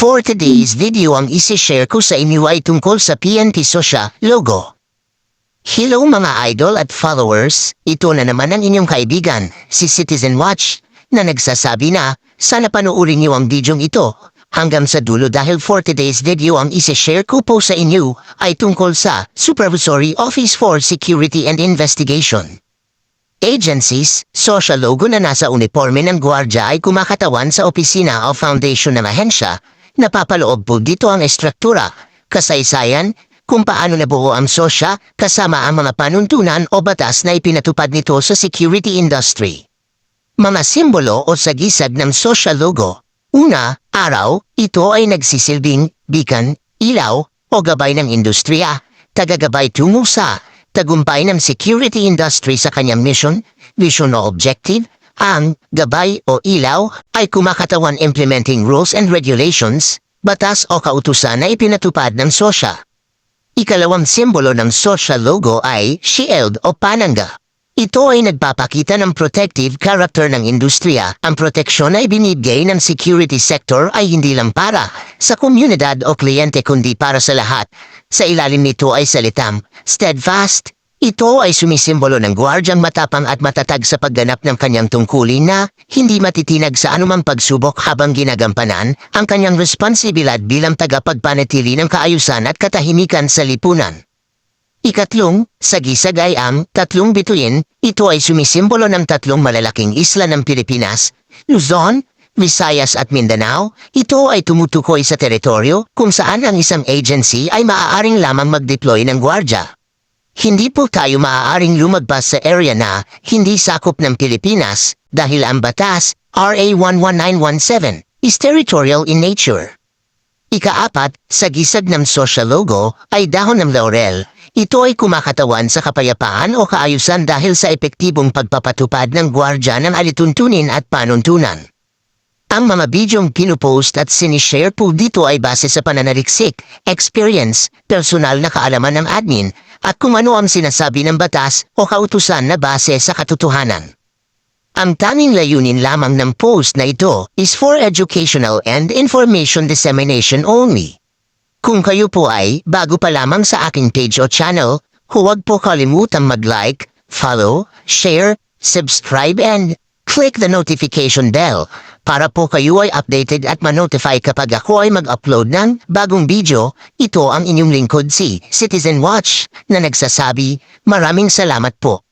For today's video ang isi-share ko sa inyo ay tungkol sa PNP Sosya logo. Hello mga idol at followers, ito na naman ang inyong kaibigan, si Citizen Watch, na nagsasabi na, sana panoorin niyo ang videong ito hanggang sa dulo dahil for today's video ang isi-share ko po sa inyo ay tungkol sa Supervisory Office for Security and Investigation. Agencies, social logo na nasa uniforme ng gwardya ay kumakatawan sa opisina o foundation ng ahensya. Napapaloob po dito ang estruktura, kasaysayan, kung paano nabuo ang sosya kasama ang mga panuntunan o batas na ipinatupad nito sa security industry. Mga simbolo o sagisag ng social logo. Una, araw, ito ay nagsisilbing beacon, ilaw, o gabay ng industriya, tagagabay tungo sa tagumpay ng security industry sa kanyang mission, vision o objective, ang gabay o ilaw ay kumakatawan implementing rules and regulations, batas o kautusan na ipinatupad ng sosya. Ikalawang simbolo ng social logo ay shield o panangga. Ito ay nagpapakita ng protective character ng industriya. Ang proteksyon na ibinibigay ng security sector ay hindi lang para sa komunidad o kliyente kundi para sa lahat. Sa ilalim nito ay salitang steadfast. Ito ay sumisimbolo ng gwardyang matapang at matatag sa pagganap ng kanyang tungkulin na hindi matitinag sa anumang pagsubok habang ginagampanan ang kanyang responsibilidad bilang tagapagpanatili ng kaayusan at katahimikan sa lipunan. Ikatlong, sagisag ay ang tatlong bituin, ito ay sumisimbolo ng tatlong malalaking isla ng Pilipinas, Luzon, Visayas at Mindanao. Ito ay tumutukoy sa teritoryo kung saan ang isang agency ay maaaring lamang mag-deploy ng gwardya. Hindi po tayo maaaring lumagpas sa area na hindi sakop ng Pilipinas dahil ang batas, RA 11917, is territorial in nature. Ikaapat, sa gisag ng social logo ay dahon ng laurel. Ito ay kumakatawan sa kapayapaan o kaayusan dahil sa epektibong pagpapatupad ng gwardya ng alituntunin at panuntunan. Ang mga bidyong pinupost at sinishare po dito ay base sa pananaliksik, experience, personal na kaalaman ng admin, at kung ano ang sinasabi ng batas o kautusan na base sa katotohanan. Ang tanging layunin lamang ng post na ito is for educational and information dissemination only. Kung kayo po ay bago pa lamang sa aking page o channel, huwag po kalimutang mag-like, follow, share, subscribe and click the notification bell para po kayo ay updated at ma-notify kapag ako ay mag-upload ng bagong video. Ito ang inyong lingkod si Citizen Watch na nagsasabi, maraming salamat po.